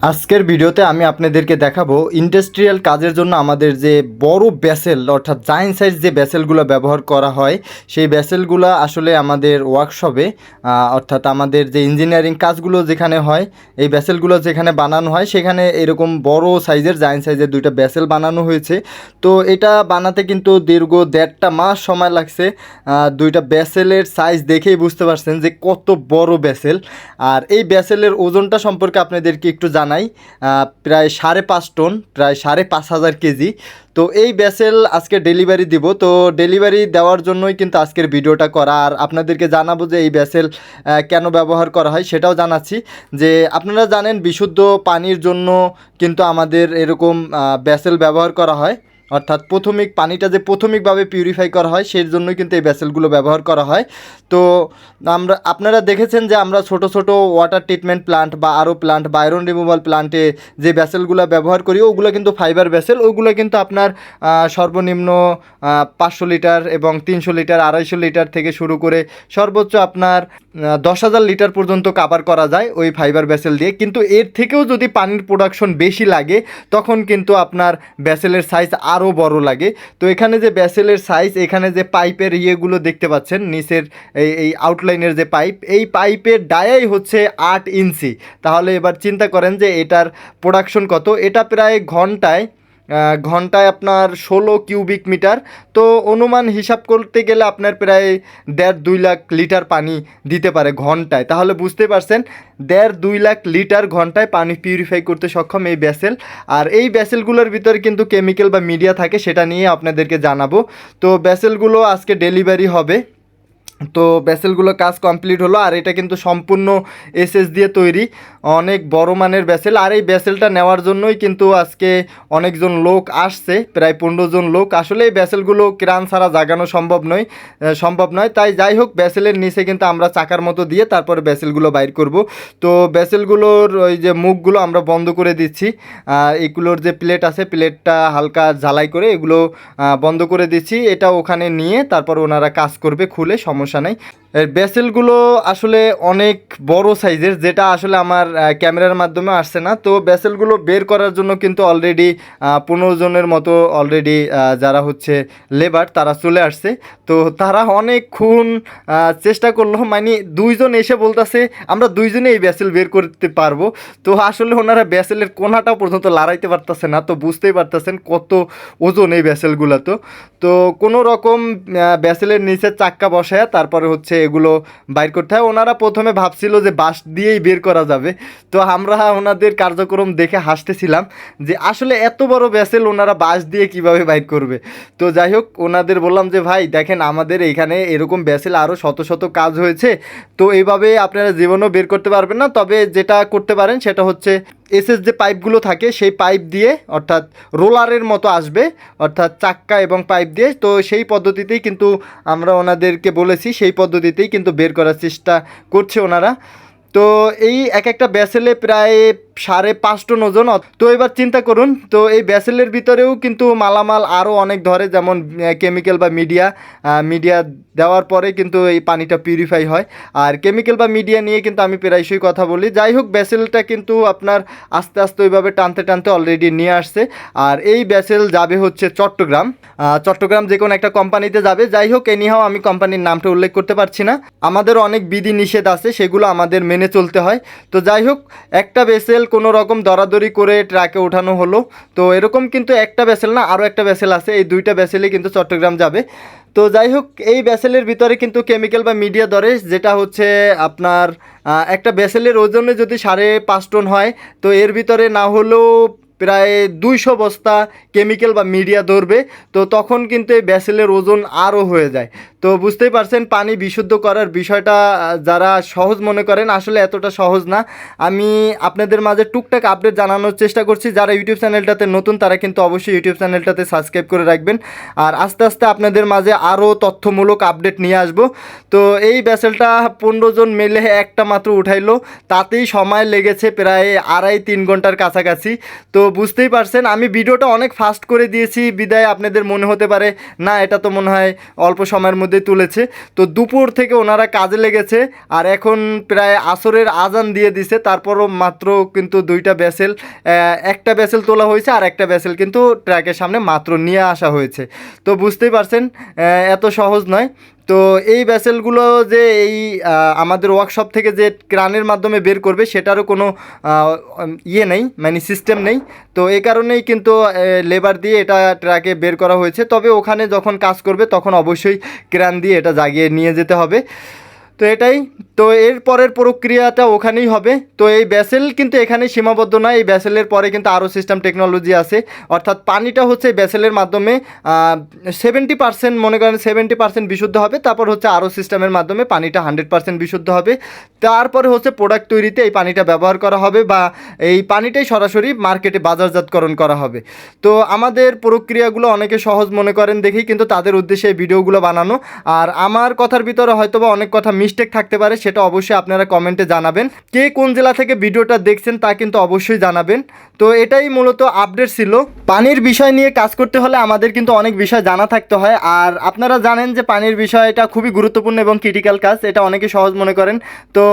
আজকের ভিডিওতে আমি আপনাদেরকে দেখাবো ইন্ডাস্ট্রিয়াল কাজের জন্য আমাদের যে বড় ব্যাসেল, অর্থাৎ জাইন সাইজ যে ব্যাসেলগুলো ব্যবহার করা হয়, সেই ব্যাসেলগুলো আসলে আমাদের ওয়ার্কশপে অর্থাৎ আমাদের যে ইঞ্জিনিয়ারিং কাজগুলো যেখানে হয়, এই ব্যাসেলগুলো যেখানে বানানো হয়, সেখানে এরকম বড় সাইজের জাইন সাইজের দুইটা ব্যাসেল বানানো হয়েছে। তো এটা বানাতে কিন্তু দীর্ঘ দেড়টা মাস সময় লাগছে। দুইটা ব্যাসেলের সাইজ দেখেই বুঝতে পারছেন যে কত বড় ব্যাসেল। আর এই ব্যাসেলের ওজনটা সম্পর্কে আপনাদেরকে একটু জানাই প্রায় সাড়ে পাঁচ টন, প্রায় সাড়ে পাঁচ হাজার কেজি। তো এই ব্যাসেল আজকে ডেলিভারি দিব। তো ডেলিভারি দেওয়ার জন্যই কিন্তু আজকের ভিডিওটা করা। আর আপনাদেরকে জানাব যে এই ব্যাসেল কেন ব্যবহার করা হয় সেটাও জানাচ্ছি। যে আপনারা জানেন, বিশুদ্ধ পানির জন্য কিন্তু আমাদের এরকম ব্যাসেল ব্যবহার করা হয়। অর্থাৎ প্রথমিক পানিটা যে প্রাথমিকভাবে পিউরিফাই করা হয়, সেই জন্যই কিন্তু এই ভ্যাসেলগুলো ব্যবহার করা হয়। তো আমরা, আপনারা দেখেছেন যে আমরা ছোট ছোট ওয়াটার ট্রিটমেন্ট প্লান্ট বা আরও প্লান্ট বা আয়রন রিমুভাল প্লান্টে যে ভ্যাসেলগুলো ব্যবহার করি, ওগুলো কিন্তু ফাইবার ভ্যাসেল ওগুলো কিন্তু আপনার সর্বনিম্ন পাঁচশো লিটার এবং তিনশো লিটার, আড়াইশো লিটার থেকে শুরু করে সর্বোচ্চ আপনার দশ হাজার লিটার পর্যন্ত কাভার করা যায় ওই ফাইবার ভ্যাসেল দিয়ে। কিন্তু এর থেকেও যদি পানির প্রোডাকশন বেশি লাগে, তখন কিন্তু আপনার ভ্যাসেলের সাইজ আরও বড় লাগে। তো এখানে যে ব্যাসেলের সাইজ এখানে যে পাইপের ইয়েগুলো দেখতে পাচ্ছেন, নিচের এই এই আউটলাইনের যে পাইপ এই পাইপের ডায়াই হচ্ছে আট ইঞ্চি। তাহলে এবার চিন্তা করেন যে এটার প্রোডাকশন কত। এটা প্রায় ঘন্টায় ঘন্টায় আপনার ষোলো কিউবিক মিটার। তো অনুমান হিসাব করতে গেলে আপনার প্রায় দেড় দুই লাখ লিটার পানি দিতে পারে ঘন্টায়। তাহলে বুঝতে পারছেন, দেড় দুই লাখ লিটার ঘন্টায় পানি পিউরিফাই করতে সক্ষম এই ব্যাসেল আর এই ব্যাসেলগুলোর ভিতরে কিন্তু কেমিক্যাল বা মিডিয়া থাকে, সেটা নিয়ে আপনাদেরকে জানাব। তো ব্যাসেলগুলো আজকে ডেলিভারি হবে। তো ব্যাসেলগুলো কাজ কমপ্লিট হলো, আর এটা কিন্তু সম্পূর্ণ এসএস দিয়ে তৈরি। অনেক বড় মানের ব্যাসেল, আর এই ব্যাসেলটা নেওয়ার জন্যই কিন্তু আজকে অনেকজন লোক আসছে, প্রায় পনেরো জন লোক। আসলে এই ব্যাসেলগুলো ক্রান ছাড়া জাগানো সম্ভব নয় সম্ভব নয়। তাই যাই হোক, ব্যাসেলের নিচে কিন্তু আমরা চাকার মতো দিয়ে তারপরে ব্যাসেলগুলো বাইর করব। তো ব্যাসেলগুলোর ওই যে মুখগুলো আমরা বন্ধ করে দিচ্ছি এগুলোর যে প্লেট আছে, প্লেটটা হালকা ঝালাই করে এগুলো বন্ধ করে দিচ্ছি। এটা ওখানে নিয়ে তারপর ওনারা কাজ করবে খুলে, সমস্যা নেই। এর ব্যাসেলগুলো আসলে অনেক বড় সাইজের, যেটা আসলে আমার ক্যামেরার মাধ্যমে আসছে না। তো ব্যাসেলগুলো বের করার জন্য কিন্তু অলরেডি পনেরো জনের মতো অলরেডি যারা হচ্ছে লেবার তারা চলে আসছে। তো তারা অনেকক্ষণ চেষ্টা করল। মানে দুইজন এসে বলতেছে, আমরা দুইজনে এই ব্যাসেল বের করতে পারব। তো আসলে ওনারা ব্যাসেলের কোনাটা পর্যন্ত লড়াইতে পারতেছে না, তো বুঝতেই পারতেছেন কত ওজন এই ব্যাসেলগুলো তো। তো কোনো রকম ব্যাসেলের নিচে চাক্কা বসায়, তারপরে হচ্ছে এগুলো বাইর করতে হয়। ওনারা প্রথমে ভাবছিল যে বাঁশ দিয়েই বের করা যাবে। তো আমরা ওনাদের কার্যক্রম দেখে হাসতেছিলাম যে আসলে এত বড় ব্যাসেল ওনারা বাঁশ দিয়ে কীভাবে বাইর করবে? তো যাই হোক, ওনাদের বললাম যে, ভাই, দেখেন আমাদের এখানে এরকম ব্যাসেল আরও শত শত কাজ হয়েছে। তো এইভাবে আপনারা জীবনও বের করতে পারবেন না। তবে যেটা করতে পারেন সেটা হচ্ছে এসএস যে পাইপগুলো থাকে, সেই পাইপ দিয়ে অর্থাৎ রোলারের মতো আসবে, অর্থাৎ চাক্কা এবং পাইপ দিয়ে। তো সেই পদ্ধতিতেই কিন্তু আমরা ওনাদেরকে বলেছি, সেই পদ্ধতিতেই কিন্তু বের করার চেষ্টা করছে ওনারা। তো এই এক একটা ব্যাসেলে প্রায় সাড়ে পাঁচ টন ওজন তো এবার চিন্তা করুন, তো এই ব্যাসেলের ভিতরেও কিন্তু মালামাল আরও অনেক ধরে, যেমন কেমিক্যাল বা মিডিয়া মিডিয়া দেওয়ার পরে কিন্তু এই পানিটা পিউরিফাই হয়। আর কেমিক্যাল বা মিডিয়া নিয়ে কিন্তু আমি প্রায়শই কথা বলি। যাই হোক, ব্যাসেলটা কিন্তু আপনার আস্তে আস্তে ওইভাবে টানতে টানতে অলরেডি নিয়ে আসছে। আর এই ব্যাসেল যাবে হচ্ছে চট্টগ্রাম। চট্টগ্রাম যে কোনো একটা কোম্পানিতে যাবে। যাই হোক এনিহাও আমি কোম্পানির নামটা উল্লেখ করতে পারছি না। আমাদের অনেক বিধি নিষেধ আছে, সেগুলো আমাদের মেনে চলতে হয়। তো যাই হোক, একটা ভেসেল কোনো রকম দরাদরি করে ট্রাকে ওঠানো হলো। তো এরকম কিন্তু একটা ব্যাসেল না, আরও একটা ব্যাসেল আছে, এই দুইটা ভেসেলই কিন্তু চট্টগ্রাম যাবে। তো যাই হোক, এই ব্যাসেলের ভিতরে কিন্তু কেমিক্যাল বা মিডিয়া ধরে যেটা হচ্ছে আপনার একটা ব্যাসেলের ওজনে যদি সাড়ে পাঁচ টন হয়, তো এর ভিতরে না হলেও প্রায় দুইশো বস্তা কেমিক্যাল বা মিডিয়া ধরবে। তো তখন কিন্তু এই ব্যাসেলের ওজন আরও হয়ে যায়। তো বুঝতেই পারছেন, পানি বিশুদ্ধ করার বিষয়টা যারা সহজ মনে করেন, আসলে এতটা সহজ না। আমি আপনাদের মাঝে টুকটাক আপডেট জানানোর চেষ্টা করছি। যারা ইউটিউব চ্যানেলটাতে নতুন, তারা কিন্তু অবশ্যই ইউটিউব চ্যানেলটাতে সাবস্ক্রাইব করে রাখবেন। আর আস্তে আস্তে আপনাদের মাঝে আরও তথ্যমূলক আপডেট নিয়ে আসব। তো এই ব্যাসেলটা পনেরো জন মেলে একটা মাত্র উঠাইলো। তাতেই সময় লেগেছে প্রায় আড়াই তিন ঘণ্টার কাছাকাছি। তো বুঝতেই পারছেন, আমি ভিডিওটা অনেক ফাস্ট করে দিয়েছি। বিদায়, আপনাদের মনে হতে পারে, না, এটা তো মনে হয় অল্প সময়ের মধ্যে মধ্যে তুলেছে। তো দুপুর থেকে ওনারা কাজে লেগেছে আর এখন প্রায় আসরের আজান দিয়ে দিছে। তারপরও মাত্র কিন্তু দুইটা ব্যাসেল একটা ব্যাসেল তোলা হয়েছে আর একটা ব্যাসেল কিন্তু ট্র্যাকের সামনে মাত্র নিয়ে আসা হয়েছে। তো বুঝতেই পারছেন এত সহজ নয়। তো এই ভ্যাসেলগুলো যে এই আমাদের ওয়ার্কশপ থেকে যে ক্রানের মাধ্যমে বের করবে সেটারও কোনো ইয়ে নেই মানে সিস্টেম নেই। তো এই কারণেই কিন্তু লেবার দিয়ে এটা ট্রাকে বের করা হয়েছে। তবে ওখানে যখন কাজ করবে তখন অবশ্যই ক্রান দিয়ে এটা জাগিয়ে নিয়ে যেতে হবে। তো এটাই। তো এর পরের প্রক্রিয়াটা ওখানেই হবে। তো এই ব্যাসেল কিন্তু এখানে সীমাবদ্ধ নয় এই ব্যাসেলের পরে কিন্তু আরও সিস্টেম টেকনোলজি আছে। অর্থাৎ পানিটা হচ্ছে ব্যাসেলের মাধ্যমে সেভেন্টি পার্সেন্ট মনে করেন সেভেন্টি পার্সেন্ট বিশুদ্ধ হবে। তারপর হচ্ছে আরও সিস্টেমের মাধ্যমে পানিটা হান্ড্রেড পার্সেন্ট বিশুদ্ধ হবে। তারপরে হচ্ছে প্রোডাক্ট তৈরিতে এই পানিটা ব্যবহার করা হবে বা এই পানিটাই সরাসরি মার্কেটে বাজারজাতকরণ করা হবে। তো আমাদের প্রক্রিয়াগুলো অনেকে সহজ মনে করেন দেখেই, কিন্তু তাদের উদ্দেশ্যে এই ভিডিওগুলো বানানো। আর আমার কথার ভিতরে হয়তো বা অনেক কথা মিস্টেক থাকতে পারে, সেটা অবশ্যই আপনারা কমেন্টে জানাবেন। কে কোন জেলা থেকে ভিডিওটা দেখছেন তা কিন্তু অবশ্যই জানাবেন। তো এটাই মূলত আপডেট ছিল। পানির বিষয় নিয়ে কাজ করতে হলে আমাদের কিন্তু অনেক বিষয় জানা থাকতে হয়। আর আপনারা জানেন যে পানির বিষয়টা খুবই গুরুত্বপূর্ণ এবং ক্রিটিক্যাল কাজ, এটা অনেকে সহজ মনে করেন। তো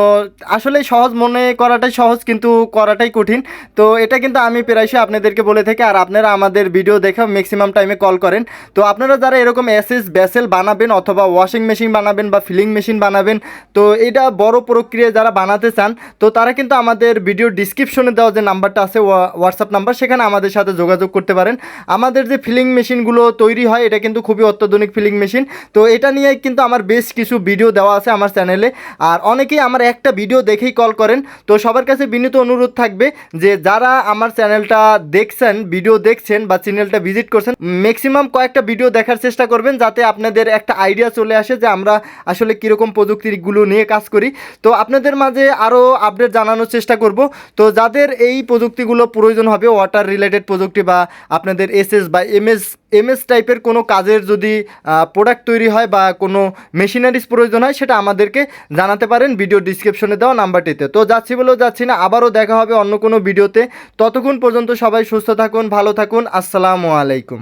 আসলে সহজ মনে করাটাই সহজ, কিন্তু করাটাই কঠিন। তো এটা কিন্তু আমি প্রায়শই আপনাদেরকে বলে থাকি, আর আপনারা আমাদের ভিডিও দেখে ম্যাক্সিমাম টাইমে কল করেন। তো আপনারা যারা এরকম এসএস ব্যাসেল বানাবেন অথবা ওয়াশিং মেশিন বানাবেন বা ফিলিং মেশিন বানাবেন তো এটা বড় প্রক্রিয়া যারা বানাতে চান, তো তারা কিন্তু আমাদের ভিডিও ডিসক্রিপশনে দেওয়া যে নাম্বারটা আছে হোয়াটসঅ্যাপ নাম্বার সেখানে আমাদের সাথে যোগাযোগ করতে পারেন। আমাদের যে ফিলিং মেশিনগুলো তৈরি হয়, এটা কিন্তু খুবই অত্যাধুনিক ফিলিং মেশিন তো এটা নিয়ে কিন্তু আমার বেশ কিছু ভিডিও দেওয়া আছে আমার চ্যানেলে আর অনেকেই আমার একটা ভিডিও দেখেই কল করেন। তো সবার কাছে বিনীত অনুরোধ থাকবে যে যারা আমার চ্যানেলটা দেখছেন ভিডিও দেখছেন বা চ্যানেলটা ভিজিট করছেন ম্যাক্সিমাম কয়েকটা ভিডিও দেখার চেষ্টা করবেন, যাতে আপনাদের একটা আইডিয়া চলে আসে যে আমরা আসলে কীরকম প্রযুক্তিগুলো নিয়ে কাজ করি। তো আপনাদের মাঝে আরও আপডেট জানানোর চেষ্টা করব। তো যাদের এই প্রযুক্তিগুলো প্রয়োজন হবে ওয়াটার রিলেটেড প্রযুক্তি বা আপনাদের এসএস বা এমএস এমএস টাইপের কোনো কাজের যদি প্রোডাক্ট তৈরি হয় বা কোনো মেশিনারিজ প্রয়োজন হয়, সেটা আমাদেরকে জানাতে পারেন ভিডিও ডিসক্রিপশনে দেওয়া নাম্বারটিতে। তো যাচ্ছি বলেও যাচ্ছি না, আবারও দেখা হবে অন্য কোনো ভিডিওতে ততক্ষণ পর্যন্ত সবাই সুস্থ থাকুন, ভালো থাকুন, আসসালামু আলাইকুম।